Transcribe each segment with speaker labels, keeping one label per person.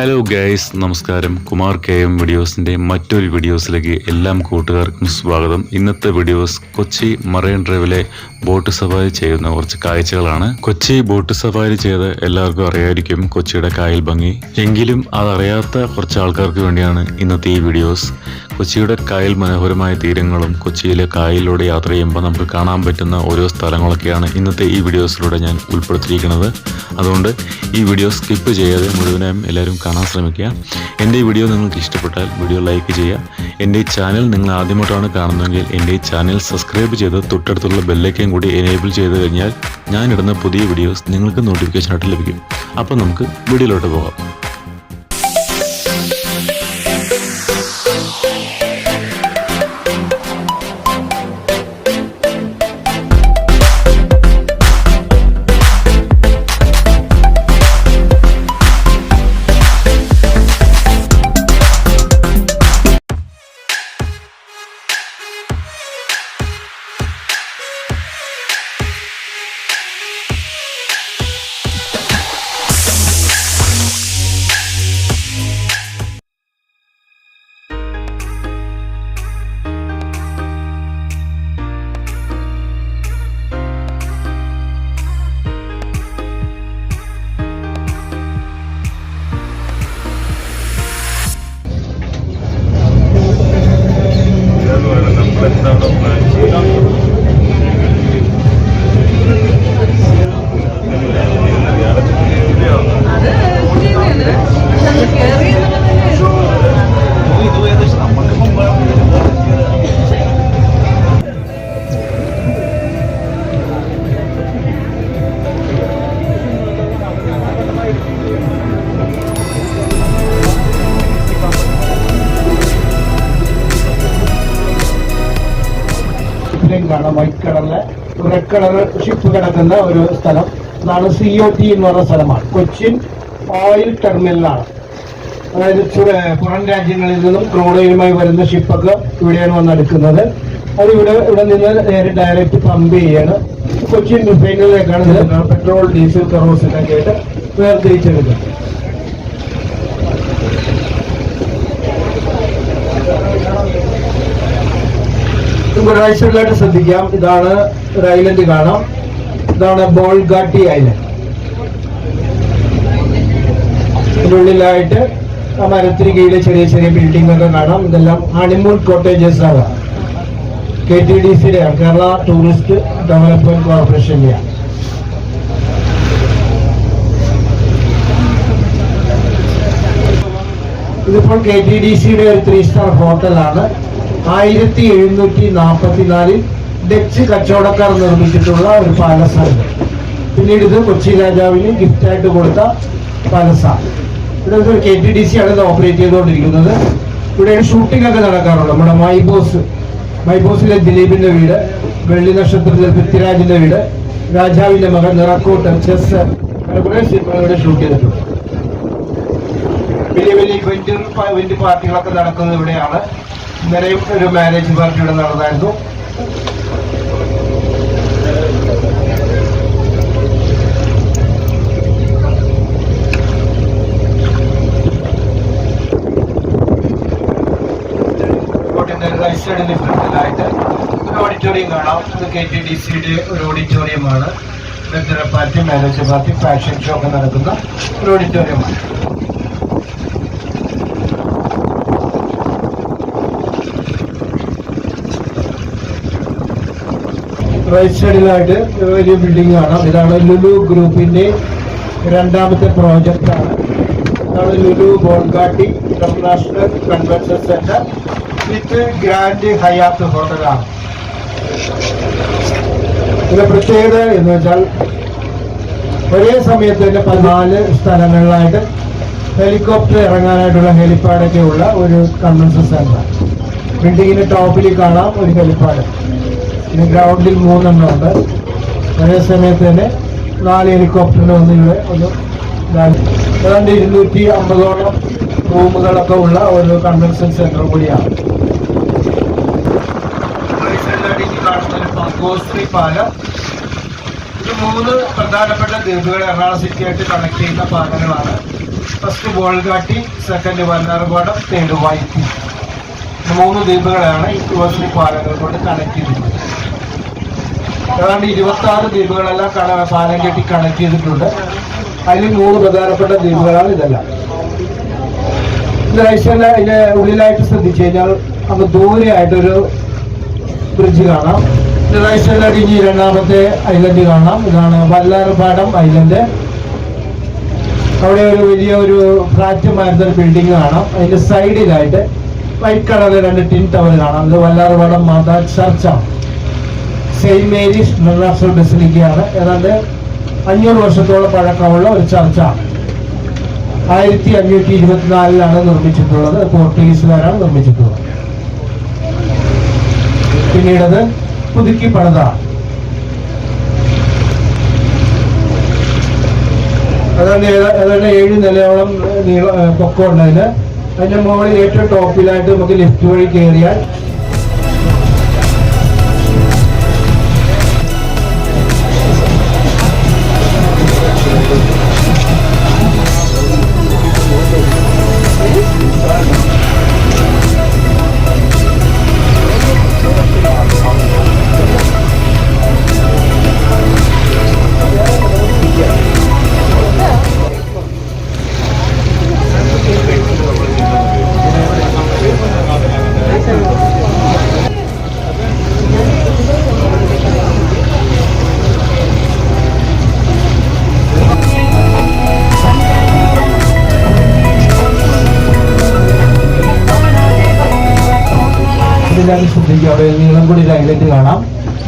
Speaker 1: Hello guys നമസ്കാരം. Kumar K M വീഡിയോസിന്റെ മറ്റൊരു വീഡിയോസിലേക്ക് എല്ലാം കൂട്ടുകാർക്കും സ്വാഗതം. ഇന്നത്തെ വീഡിയോസ് കൊച്ചി മറൈൻ ഡ്രൈവിലെ ബോട്ട് സവാരി ചെയ്യുന്ന കുറച്ച് കാഴ്ചകളാണ്. കൊച്ചി ബോട്ട് സവാരി ചെയ്ത് എല്ലാവർക്കും അറിയായിരിക്കും കൊച്ചിയുടെ കായൽ ഭംഗി. എങ്കിലും അതറിയാത്ത കുറച്ച് ആൾക്കാർക്ക് വേണ്ടിയാണ് ഇന്നത്തെ ഈ വീഡിയോസ്. കൊച്ചിയുടെ കായൽ മനോഹരമായ തീരങ്ങളും കൊച്ചിയിലെ കായലിലൂടെ യാത്ര ചെയ്യുമ്പോൾ നമുക്ക് കാണാൻ പറ്റുന്ന ഓരോ സ്ഥലങ്ങളൊക്കെയാണ് ഇന്നത്തെ ഈ വീഡിയോസിലൂടെ ഞാൻ ഉൾപ്പെടുത്തിയിരിക്കുന്നത്. അതുകൊണ്ട് ഈ വീഡിയോ സ്കിപ്പ് ചെയ്യാതെ മുഴുവനായും എല്ലാവരും കാണാൻ ശ്രമിക്കുക. എന്റെ ഈ വീഡിയോ നിങ്ങൾക്ക് ഇഷ്ടപ്പെട്ടാൽ വീഡിയോ ലൈക്ക് ചെയ്യുക. എന്റെ ഈ ചാനൽ നിങ്ങൾ ആദ്യമായിട്ടാണ് കാണുന്നതെങ്കിൽ എന്റെ ഈ ചാനൽ സബ്സ്ക്രൈബ് ചെയ്ത് തൊട്ടടുത്തുള്ള ബെല്ലൈക്കൻ കൂടി എനേബിൾ ചെയ്ത് കഴിഞ്ഞാൽ ഞാനിടുന്ന പുതിയ വീഡിയോസ് നിങ്ങൾക്ക് നോട്ടിഫിക്കേഷനായിട്ട് ലഭിക്കും. അപ്പോൾ നമുക്ക് വീഡിയോയിലോട്ട് പോകാം.
Speaker 2: കളർ ഷിപ്പ് കിടക്കുന്ന ഒരു സ്ഥലം. അതാണ് സി ഒ ടി എന്ന് പറഞ്ഞ സ്ഥലമാണ്. കൊച്ചിൻ ഓയിൽ ടെർമിനലാണ് അതായത് പുറം രാജ്യങ്ങളിൽ നിന്നും ക്രോഡയിലുമായി വരുന്ന ഷിപ്പൊക്കെ ഇവിടെയാണ് വന്നെടുക്കുന്നത്. അത് ഇവിടെ ഇവിടെ നിന്ന് നേരെ ഡയറക്റ്റ് പമ്പ് ചെയ്യാണ്. കൊച്ചിൻ റിഫൈനറിലേക്കാണ് പെട്രോൾ ഡീസൽ കറോസിനൊക്കെ ആയിട്ട് വേർതിരിച്ചെടുക്കുന്നത്. നമുക്ക് ഒരാഴ്ചകളിലായിട്ട് ശ്രദ്ധിക്കാം. ഇതാണ് ഒരു ഐലൻഡ് കാണാം. ഇതാണ് ബോൾഗാട്ടി ഐലൻഡ് ഇതിന്റെ ഉള്ളിലായിട്ട് ആ മരത്തിന് കീഴിലെ ചെറിയ ചെറിയ ബിൽഡിംഗ് ഒക്കെ കാണാം. ഇതെല്ലാം ഹണിമൂൺ കോട്ടേജസ് ആണ്. കെ ടി ഡി സിയുടെ കേരള ടൂറിസ്റ്റ് ഡെവലപ്മെന്റ് കോർപ്പറേഷന്റെ ഇതിപ്പോൾ കെ ടി ഡി സിയുടെ ഒരു ത്രീ സ്റ്റാർ ഹോട്ടലാണ് ആയിരത്തി എഴുന്നൂറ്റി നാൽപ്പത്തിനാലിൽ ഡച്ച് കച്ചവടക്കാർ നിർമ്മിച്ചിട്ടുള്ള ഒരു പാലസാണ് പിന്നീട് ഇത് കൊച്ചി രാജാവിന് ഗിഫ്റ്റായിട്ട് കൊടുത്ത പാലസാണ് ഇവിടെ കെ ടി ഡി സി ആണ് ഇത് ഓപ്പറേറ്റ് ചെയ്തുകൊണ്ടിരിക്കുന്നത്. ഇവിടെ ഷൂട്ടിംഗ് ഒക്കെ നടക്കാറുണ്ട്. നമ്മുടെ മൈബോസ് മൈബോസിലെ ദിലീപിന്റെ വീട് വെള്ളി നക്ഷത്രത്തിലെ പൃഥ്വിരാജിന്റെ വീട് രാജാവിന്റെ മകൻ നിറക്കോട്ട് ചെസ് അങ്ങനെ കുറെ ഇവിടെ ഷൂട്ട് ചെയ്തിട്ടുണ്ട്. വലിയ വലിയ ഇവന്റ് ഇവന്റ് പാർട്ടികളൊക്കെ നടക്കുന്നത് ഇവിടെയാണ്. ഇന്നലെയും ഒരു മാരേജ് പാർട്ടി ഇവിടെ നടന്നായിരുന്നു. ഓഡിറ്റോറിയം കാണാം. ഇത് കെ ടി ഡി സിയുടെ ഒരു ഓഡിറ്റോറിയമാണ് birthday party manager party fashion show ഒക്കെ നടക്കുന്ന ഒരു ഓഡിറ്റോറിയമാണ് റൈറ്റ് സൈഡിലായിട്ട് വലിയ ബിൽഡിംഗ് കാണാം. ഇതാണ് ലുലു ഗ്രൂപ്പിന്റെ രണ്ടാമത്തെ പ്രോജക്റ്റാണ് ഇതാണ് Lulu Bolgatty international convention centre with grand Hyatt ഹോട്ടലാണ് ഇതിന്റെ പ്രത്യേകത എന്ന് വെച്ചാൽ ഒരേ സമയത്ത് തന്നെ പതിനാല് സ്ഥലങ്ങളിലായിട്ട് ഹെലികോപ്റ്റർ ഇറങ്ങാനായിട്ടുള്ള ഹെലിപ്പാഡൊക്കെ ഉള്ള ഒരു കൺവെൻഷൻ സെന്റർ ബിൽഡിങ്ങിന്റെ ടോപ്പിൽ കാണാം ഒരു ഹെലിപ്പാഡ്. പിന്നെ ഗ്രൗണ്ടിൽ മൂന്നെണ്ണം ഉണ്ട്. ഒരേ സമയത്ത് തന്നെ നാല് ഹെലികോപ്റ്ററിന് വന്ന് ഇവിടെ ഒന്ന് ഏതാണ്ട് ഇരുന്നൂറ്റി അമ്പതോളം റൂമുകളൊക്കെ ഉള്ള ഒരു കൺവെൻഷൻ സെന്റർ കൂടിയാണ്. ഗോശ്രീ പാലം. ഇത് മൂന്ന് പ്രധാനപ്പെട്ട ദ്വീപുകൾ എറണാകുളം സിറ്റിയായിട്ട് കണക്ട് ചെയ്യുന്ന പാലങ്ങളാണ്. First Bolgatty second Vallarpadam third മൂന്ന് ദ്വീപുകളാണ് ഈ ഗോശ്രീ പാലങ്ങൾ കൊണ്ട് കണക്ട് ചെയ്തിട്ടുള്ളത് ഏതാണ്ട് ഇരുപത്തി ആറ് ദ്വീപുകളെല്ലാം പാലം കെട്ടി കണക്ട് ചെയ്തിട്ടുണ്ട്. അതിൽ മൂന്ന് പ്രധാനപ്പെട്ട ദ്വീപുകളാണ് ഇതെല്ലാം. ഇത് അതിന്റെ ഉള്ളിലായിട്ട് ശ്രദ്ധിച്ചു കഴിഞ്ഞാൽ അങ്ങ് ദൂരെയായിട്ടൊരു ബ്രിഡ്ജ് കാണാം. ഇനി രണ്ടാമത്തെ ഐലൻഡ് കാണാം. ഇതാണ് വല്ലാർപാടം ഐലൻഡ് അവിടെ ഒരു വലിയ ഒരു ഫ്ലാറ്റ് ഒരു ബിൽഡിംഗ് കാണാം. അതിന്റെ സൈഡിലായിട്ട് വൈറ്റ് കളറിൽ രണ്ട് ടിൻ ടവർ കാണാം. ഇത് വല്ലാർപാടം മാതാ ചർച്ചാണ്. സെയിന്റ് മേരീസ് ഇന്റർനാഷണൽ ബസിലിക്കയാണ്. ഏതാണ്ട് അഞ്ഞൂറ് വർഷത്തോളം പഴക്കമുള്ള ഒരു ചർച്ചാണ് ആയിരത്തി അഞ്ഞൂറ്റി ഇരുപത്തിനാലിലാണ് നിർമ്മിച്ചിട്ടുള്ളത് പോർട്ടുഗീസുകാരാണ് നിർമ്മിച്ചിട്ടുള്ളത്. പിന്നീടത് പുതുക്കി പണിതാണ് അതാണ്ട് ഏത- ഏതാണ്ട് ഏഴ് നിലയോളം നീള പൊക്കം ഉണ്ടതിന് അതിന്റെ മുകളിൽ ഏറ്റവും ടോപ്പിലായിട്ട് നമുക്ക് ലിഫ്റ്റ് വഴി കയറിയാൽ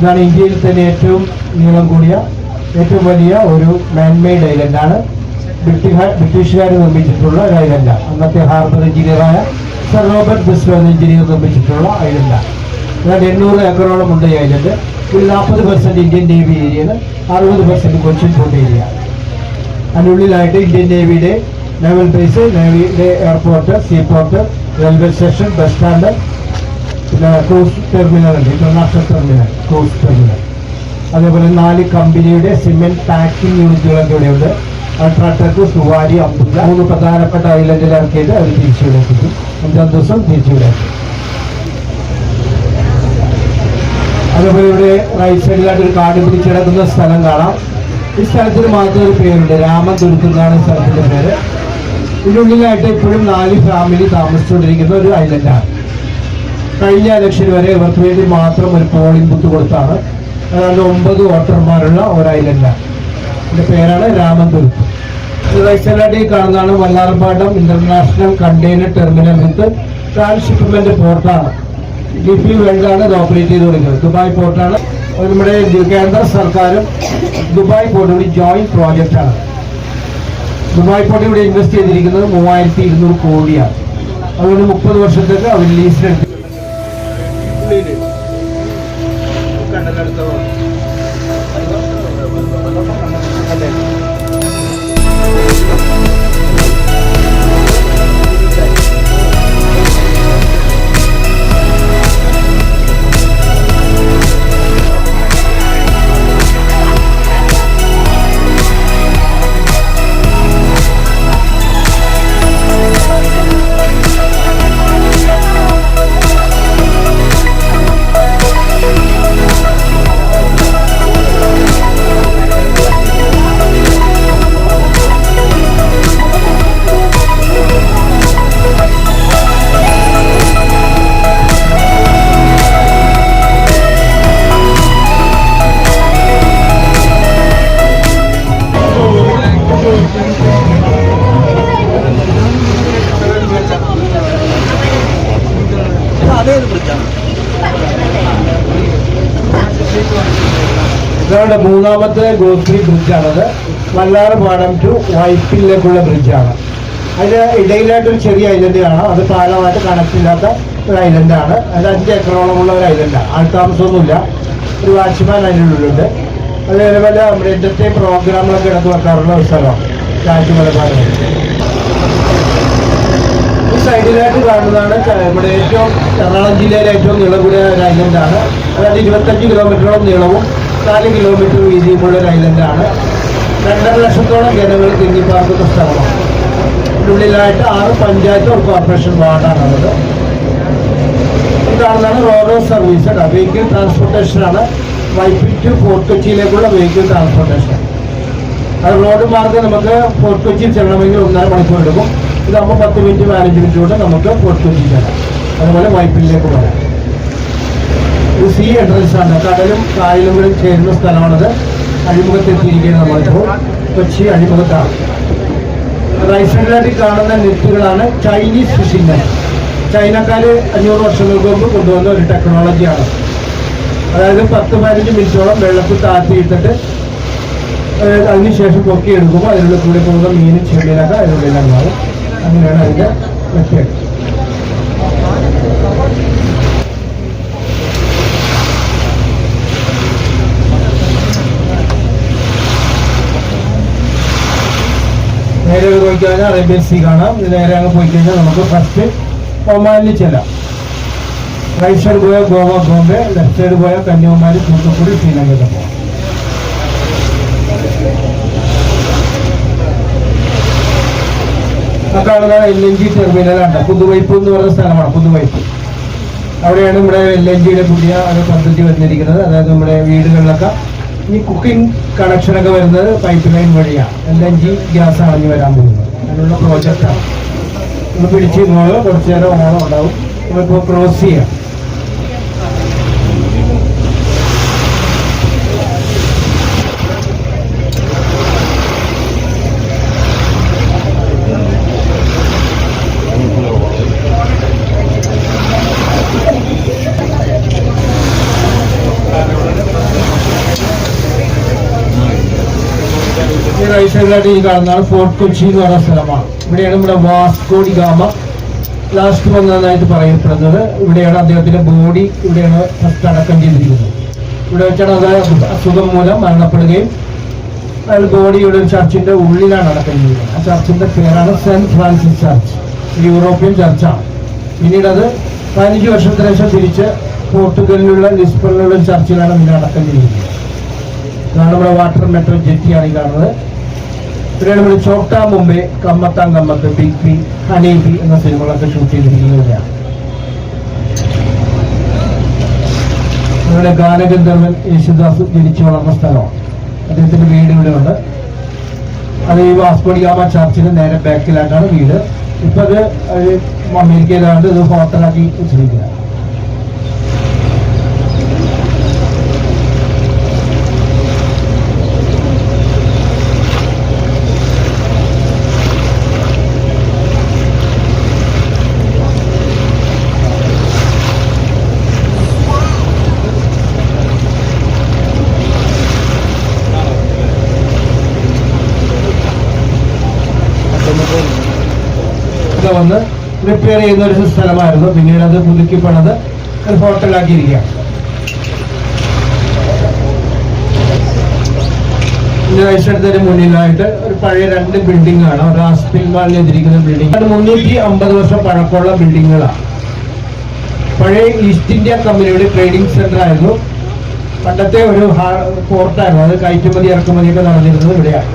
Speaker 2: ഇതാണ് ഇന്ത്യയിൽ തന്നെ ഏറ്റവും നീളം കൂടിയ ഏറ്റവും വലിയ ഒരു മാൻമെയ്ഡ് ഐലൻഡാണ് ബ്രിട്ടീഷ് ബ്രിട്ടീഷുകാർ നിർമ്മിച്ചിട്ടുള്ള ഒരു ഐലൻഡാണ് അന്നത്തെ ഹാർബർ എഞ്ചിനീയറായ സർ റോബർട്ട് ബിസ്ലോ എഞ്ചിനീയർ നിർമ്മിച്ചിട്ടുള്ള ഐലൻഡാണ് ഏതാണ്ട് എണ്ണൂറ് ഏക്കറോളം ഉണ്ട് ഈ ഐലൻഡ് ഇതിൽ നാൽപ്പത് പെർസെന്റ് ഇന്ത്യൻ നേവി ഏരിയയിൽ അറുപത് പെർസെന്റ് കൊച്ചിൻ ഫോർട്ട് ഏരിയ. അതിനുള്ളിലായിട്ട് ഇന്ത്യൻ നേവിയുടെ naval base നേവിയുടെ airport seaport railway station bus stand cruise terminal ഉണ്ട് ഇന്റർനാഷണൽ ടെർമിനൽ ക്രൂസ് ടെർമിനൽ അതേപോലെ നാല് കമ്പനിയുടെ സിമെന്റ് പാക്കിംഗ് യൂണിറ്റുകളൊക്കെ ഇവിടെയുണ്ട്. അൾട്രാടെക് സുവാരി അബ്ദുല്ല മൂന്ന് പ്രധാനപ്പെട്ട ഐലൻഡിൽ ഇറക്കിയിട്ട് അവർ തിരിച്ചു എത്തിക്കും അഞ്ചാം ദിവസം തിരിച്ചു എത്തും അതേപോലെ ഇവിടെ റൈറ്റ് സൈഡിലായിട്ട് ഒരു കാട് പിടിച്ചിടക്കുന്ന സ്ഥലം കാണാം. ഈ സ്ഥലത്തിന് മാത്രം ഒരു പേരുണ്ട്. രാമൻ ഈ സ്ഥലത്തിന്റെ പേര്. ഇതിനുള്ളിലായിട്ട് ഇപ്പോഴും നാല് ഫാമിലി താമസിച്ചുകൊണ്ടിരിക്കുന്ന ഒരു ഐലൻഡാണ് കഴിഞ്ഞ ഇലക്ഷൻ വരെ ഇവർക്ക് വേണ്ടി മാത്രം ഒരു പോളിംഗ് ബൂത്ത് കൊടുത്താണ്. അതായത് ഒമ്പത് വോട്ടർമാരുള്ള ഒരു ഐലൻഡാണ് ഇതിന്റെ പേരാണ് സൈഡിലായിട്ട് ഈ കാണുന്നതാണ് Vallarpadam international container terminal with transshipment പോർട്ടാണ് ഡിഫി വേൾഡാണ് ഇത് ഓപ്പറേറ്റ് ചെയ്ത് കൊടുക്കുന്നത് ദുബായ് പോർട്ടാണ് നമ്മുടെ കേന്ദ്ര സർക്കാരും ദുബായ് പോർട്ടും കൂടി ജോയിന്റ് പ്രോജക്റ്റ് ആണ്. ദുബായ് പോർട്ട് ഇവിടെ ഇൻവെസ്റ്റ് ചെയ്തിരിക്കുന്നത് മൂവായിരത്തി ഇരുന്നൂറ് കോടിയാണ്. അതുകൊണ്ട് മുപ്പത് വർഷത്തേക്ക് അവർ ലീസിനെടുത്ത് complaining. ഇതാണ് മൂന്നാമത്തെ ഗോശ്രീ ബ്രിഡ്ജാണത്. വല്ലാർപാടം ടു വൈപ്പിലേക്കുള്ള ബ്രിഡ്ജാണ്. അതിന് ഇടയിലായിട്ടൊരു ചെറിയ ഐലൻഡ് കാണാം. അത് പാലമായിട്ട് കണക്ട് ഇല്ലാത്ത ഒരു ഐലൻഡാണ് അത് അഞ്ച് ഏക്കറോളമുള്ള ഒരു ഐലൻഡാണ് ആൾത്താമസമൊന്നുമില്ല ഒരു വാച്ച്മാൻ അതിനുള്ളിലുണ്ട് അതേപോലെ നമ്മുടെ എന്റർടൈൻ പ്രോഗ്രാമുകളൊക്കെ എടുത്ത് വെക്കാറുള്ള ഒരു സ്ഥലമാണ്. മലബാറിൽ ഈ സൈഡിലായിട്ട് കാണുന്നതാണ് ഇവിടെ ഏറ്റവും എറണാകുളം ജില്ലയിലെ ഏറ്റവും നീളം കൂടിയ ഒരു ഐലൻഡാണ് അതായത് ഇരുപത്തഞ്ച് കിലോമീറ്ററോളം നീളവും നാല് കിലോമീറ്റർ വീതിയുമുള്ള ഒരു ഐലൻഡാണ് രണ്ടര ലക്ഷത്തോളം ജനങ്ങൾ തിങ്ങിപ്പാർക്കുന്ന സ്ഥലമാണ്. ഉള്ളിലായിട്ട് ആറ് പഞ്ചായത്ത് ഒരു കോർപ്പറേഷൻ വാർഡാണുള്ളത് ഇതാണെന്നാണ് റോറോ സർവീസ് വെഹിക്കിൾ ട്രാൻസ്പോർട്ടേഷൻ ആണ്. വൈപ്പിൽ ടു ഫോർട്ട് കൊച്ചിയിലേക്കുള്ള വെഹിക്കിൾ ട്രാൻസ്പോർട്ടേഷൻ അത് റോഡ് മാർഗം നമുക്ക് ഫോർട്ട് കൊച്ചിയിൽ ചെല്ലണമെങ്കിൽ ഒന്നര മണിക്കൂർ എടുക്കും. ഇതാകുമ്പോൾ പത്ത് മിനിറ്റ് പതിനഞ്ച് മിനിറ്റ് കൊണ്ട് നമുക്ക് ഫോർട്ട് കൊച്ചിയിൽ ചെല്ലാം. അതുപോലെ വൈപ്പിലേക്ക് പോകാം. സീ എൻട്രൻസ് ആണ്. കടലും കായലും കൂടി ചേരുന്ന സ്ഥലമാണത്. അഴിമുഖത്തെത്തിയിരിക്കുന്നത് നമ്മളിപ്പോൾ കൊച്ചി അഴിമുഖത്താണ്. റൈറ്റ് കാണുന്ന നെറ്റുകളാണ് ചൈനീസ് ഫിഷിംഗ് ചൈനക്കാർ അഞ്ഞൂറ് വർഷങ്ങൾക്ക് മുമ്പ് കൊണ്ടുവന്ന ഒരു ടെക്നോളജിയാണ് അതായത് പത്ത് പതിനഞ്ച് മിനിറ്റോളം വെള്ളത്തിൽ താഴ്ത്തിയിട്ടിട്ട് അതിനുശേഷം പൊക്കിയെടുക്കുമ്പോൾ അതിനുള്ളിൽ അതിനുള്ള കൂടി പോകുന്ന മീൻ ചെടിയിലൊക്കെ അതിനുള്ളിലാണ് അങ്ങനെയാണ് അതിന്റെ മെത്തേഡ് നേരെ പോയി കഴിഞ്ഞാൽ അറേബ്യൻ സീ കാണാം. നേരെ അങ്ങ് പോയി കഴിഞ്ഞാൽ നമുക്ക് ഫസ്റ്റ് ഒമാനിൽ ചെല്ലാം. റൈറ്റ് സൈഡ് പോയാൽ ഗോവ ബോംബെ ലെഫ്റ്റ് സൈഡ് പോയാൽ കന്യാകുമാരി തൂത്തുക്കുടി ശ്രീലങ്കയിൽ പോകാം. കാണുന്ന എൽ എൻ ജി ടെർമിനലാണ് പുതുവൈപ്പ് എന്ന് പറയുന്ന സ്ഥലമാണ് പുതുവൈപ്പ്. അവിടെയാണ് നമ്മുടെ എൽ എൻ ജിയുടെ പുതിയ പദ്ധതി വന്നിരിക്കുന്നത് അതായത് നമ്മുടെ വീടുകളിലൊക്കെ ഈ കുക്കിംഗ് കണക്ഷനൊക്കെ വരുന്നത് പൈപ്പ് ലൈൻ വഴിയാണ്. എൽ എൻ ജി ഗ്യാസ് ആണ് വരാൻ പോകുന്നത്. അതിനുള്ള പ്രോജക്റ്റാണ് നമ്മൾ പിടിച്ച് ഇങ്ങോട്ട് കുറച്ച് നേരം ഓണം ഉണ്ടാവും. നമ്മളിപ്പോൾ ക്രോസ് ചെയ്യാം. റൈറ്റ് സൈഡിലായിട്ട് ഈ കാണുന്നതാണ് ഫോർട്ട് കൊച്ചി എന്ന് പറയുന്ന സ്ഥലമാണ്. ഇവിടെയാണ് നമ്മുടെ വാസ്കോഡി ഗാമ. ലാസ്റ്റ് വന്നതായിട്ട് പറയപ്പെടുന്നത്. ഇവിടെയാണ് അദ്ദേഹത്തിന്റെ ബോഡി ഇവിടെയാണ് ഫസ്റ്റ് അടക്കം ചെയ്തിരിക്കുന്നത്. ഇവിടെ വെച്ചാണ് അത് അസുഖം മൂലം മരണപ്പെടുകയും അയാൾ ബോഡി ഇവിടെ ഒരു ചർച്ചിന്റെ ഉള്ളിലാണ് അടക്കം ചെയ്തിരിക്കുന്നത്. ആ ചർച്ചിന്റെ പേരാണ് സെന്റ് ഫ്രാൻസിസ് ചർച്ച് യൂറോപ്യൻ ചർച്ചാണ് പിന്നീട് അത് പതിനഞ്ച് വർഷത്തിന് ശേഷം തിരിച്ച് പോർട്ടുഗലിലുള്ള ലിസ്ബണിലുള്ള ചർച്ചിലാണ് ഇതിനെ അടക്കം ചെയ്തിരിക്കുന്നത്. ഇതാണ് നമ്മുടെ വാട്ടർ മെട്രോ ജെറ്റിയാണ് ഈ കാണുന്നത്. ഒരു Chotta Mumbai കമ്മത്താം Kammath big B honey bee എന്ന സിനിമകളൊക്കെ ഷൂട്ട് ചെയ്തിരിക്കുന്നവരാണ് ഇവിടെ ഗാനഗന്ധർവൻ യേശുദാസ് ജനിച്ചു വളർന്ന സ്ഥലമാണ് അദ്ദേഹത്തിന്റെ വീട് ഇവിടെ ഉണ്ട് അത് ഈ വാസ്കോഡിഗാമ ചർച്ചിന് നേരെ ബാക്കിലായിട്ടാണ് വീട്. ഇപ്പൊ അത് അമേരിക്കയിലാണ്ട് ഇത് ഹോട്ടലാക്കി വെച്ചിരിക്കുന്നത് ഇത് വന്ന് റിപ്പയർ ചെയ്യുന്ന ഒരു സ്ഥലമായിരുന്നു. പിന്നീട് അത് പുതുക്കി പണത് ഒരു ഹോട്ടലാക്കിയിരിക്കുകയാണ്. ഇതിന്റെ മുന്നിലായിട്ട് ഒരു പഴയ രണ്ട് ബിൽഡിംഗ് ആണ് ഒരു ഹോസ്പിറ്റൽ മാളിൽ എതിരിക്കുന്ന ബിൽഡിംഗ് അത് മുന്നൂറ്റി അമ്പത് വർഷം പഴക്കമുള്ള ബിൽഡിങ്ങുകളാണ്. പഴയ ഈസ്റ്റ് ഇന്ത്യ കമ്പനിയുടെ ട്രേഡിംഗ് സെന്റർ ആയിരുന്നു. പണ്ടത്തെ ഒരു പോർട്ടായിരുന്നു അത് കയറ്റുമതി ഇറക്കുമതിയൊക്കെ നടന്നിരുന്നത് ഇവിടെയാണ്.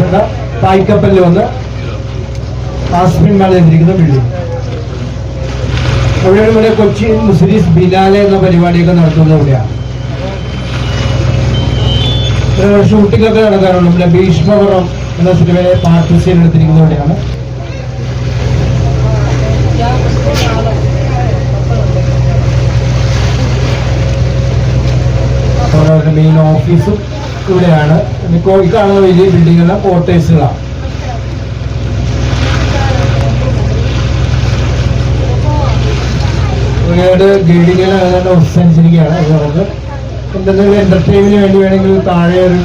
Speaker 2: സെന്റർ പായ്ക്കപ്പലിൽ വന്ന് എതിരിക്കുന്ന ബിൽഡിംഗ് അവിടെയാണ് ഇവിടെ കൊച്ചി മുസ്ലിസ് ബിലാലെ എന്ന പരിപാടിയൊക്കെ നടത്തുന്നത് ഇവിടെയാണ് ഷൂട്ടിങ്ങൊക്കെ നടക്കാറുണ്ട്. നമ്മുടെ ഭീഷ്മപുരം എന്ന സിനിമയിലെ പാർട്ടി സീൻ എടുത്തിരിക്കുന്നത് അവരുടെ മെയിൻ ഓഫീസും ഇവിടെയാണ്. ഇപ്പോ ഈ കാണുന്ന വലിയ ബിൽഡിങ്ങുകളാണ് ക്വാർട്ടേഴ്സുകളാണ് ഒരുപാട് ഗൈഡിങ്ങിന് അതിനെ ഉത്സാഹിച്ചിരിക്കുകയാണ് ഇത് നമുക്ക് എന്തെങ്കിലും എന്റർടൈൻമെന്റിന് വേണ്ടി വേണമെങ്കിൽ താഴെ ഒരു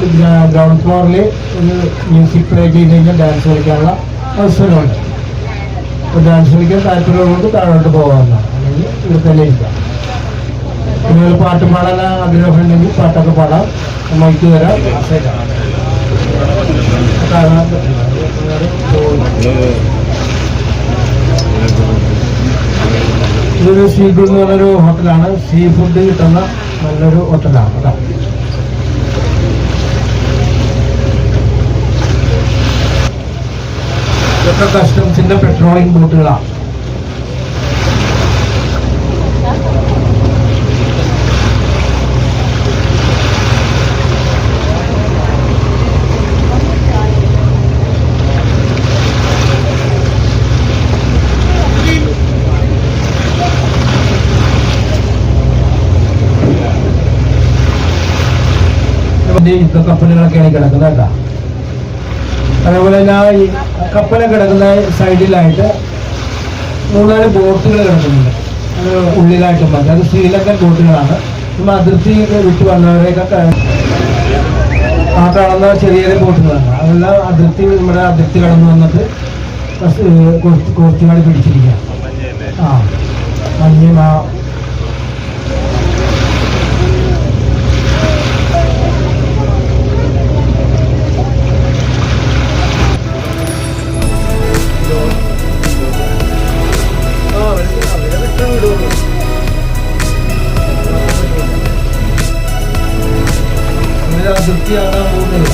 Speaker 2: ഗ്രൗണ്ട് ഫ്ലോറിൽ ഒരു മ്യൂസിക് പ്ലേ ചെയ്ത് കഴിഞ്ഞാൽ ഡാൻസ് കളിക്കാനുള്ള അവസരമുണ്ട്. അപ്പോൾ ഡാൻസ് കളിക്കാൻ താല്പര്യമുള്ളവർക്ക് താഴോട്ട് പോകാവുന്നതാണ്. അല്ലെങ്കിൽ ഇവിടെ തന്നെ ഇരിക്കാം. ഒരു പാട്ട് പാടാൻ ആഗ്രഹം ഉണ്ടെങ്കിൽ പാട്ടൊക്കെ പാടാം. മൈക്ക് തരാം. കാണാൻ ഇതൊരു സീ ഫുഡ് എന്ന് പറഞ്ഞൊരു ഹോട്ടലാണ്. സീ ഫുഡ് കിട്ടുന്ന നല്ലൊരു ഹോട്ടലാണ്. കേട്ടോ. ഇതൊക്കെ കസ്റ്റംസിന്റെ പെട്രോളിംഗ് ബോട്ടുകളാണ് വലിയ യുദ്ധക്കപ്പലുകളൊക്കെയാണ് കിടക്കുന്നത് കേട്ടോ അതേപോലെ തന്നെ ആ ഈ കപ്പൽ കിടക്കുന്ന സൈഡിലായിട്ട് മൂന്നാൽ ബോട്ടുകൾ കിടക്കുന്നുണ്ട്. ഉള്ളിലായിട്ട് മതി അത് ശ്രീലങ്കൻ ബോട്ടുകളാണ്. നമ്മൾ അതിർത്തി വിട്ടു വന്നവരെയൊക്കെ ആ കാണുന്ന ചെറിയ ചെറിയ ബോട്ടുകളാണ്. അതെല്ലാം അതിർത്തി നമ്മുടെ അതിർത്തി കടന്നു വന്നിട്ട് കോസ്റ്റ് പിടിച്ചിരിക്കുക ആ മഞ്ഞയും ആ ഇതിൽ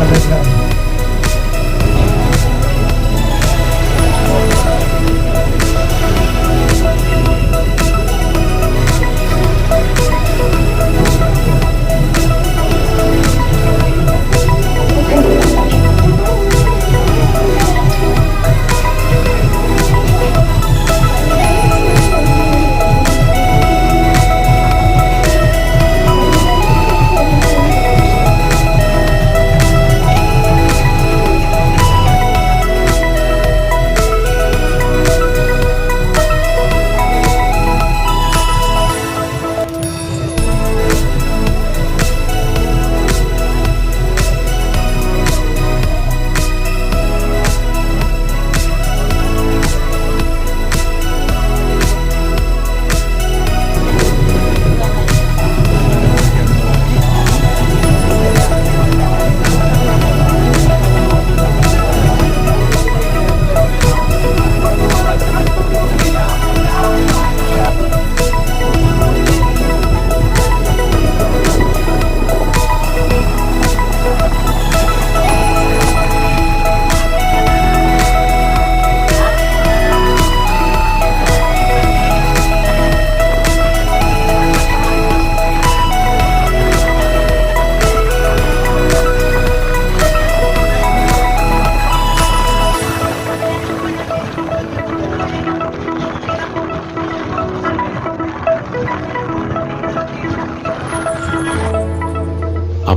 Speaker 2: അതിർത്തിയാണ്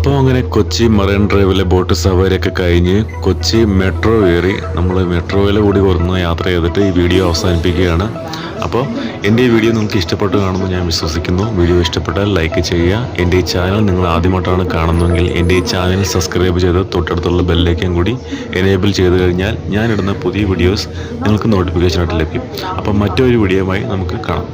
Speaker 1: അപ്പോൾ അങ്ങനെ കൊച്ചി മറൈൻ ഡ്രൈവിലെ ബോട്ട് സവാരിയൊക്കെ കഴിഞ്ഞ് കൊച്ചി മെട്രോ കയറി നമ്മൾ മെട്രോയിലെ കൂടി കുറന്ന് യാത്ര ചെയ്തിട്ട് ഈ വീഡിയോ അവസാനിപ്പിക്കുകയാണ്. അപ്പോൾ എന്റെ ഈ വീഡിയോ നിങ്ങൾക്ക് ഇഷ്ടപ്പെട്ടു കാണുമെന്ന് ഞാൻ വിശ്വസിക്കുന്നു. വീഡിയോ ഇഷ്ടപ്പെട്ടാൽ ലൈക്ക് ചെയ്യുക. എന്റെ ഈ ചാനൽ നിങ്ങൾ ആദ്യമായിട്ടാണ് കാണുന്നതെങ്കിൽ എന്റെ ഈ ചാനൽ സബ്സ്ക്രൈബ് ചെയ്ത് തൊട്ടടുത്തുള്ള ബെല്ലേക്കും കൂടി എനേബിൾ ചെയ്ത് കഴിഞ്ഞാൽ ഞാനിടുന്ന പുതിയ വീഡിയോസ് നിങ്ങൾക്ക് നോട്ടിഫിക്കേഷനായിട്ട് ലഭിക്കും. അപ്പോൾ മറ്റൊരു വീഡിയോയുമായി നമുക്ക് കാണാം.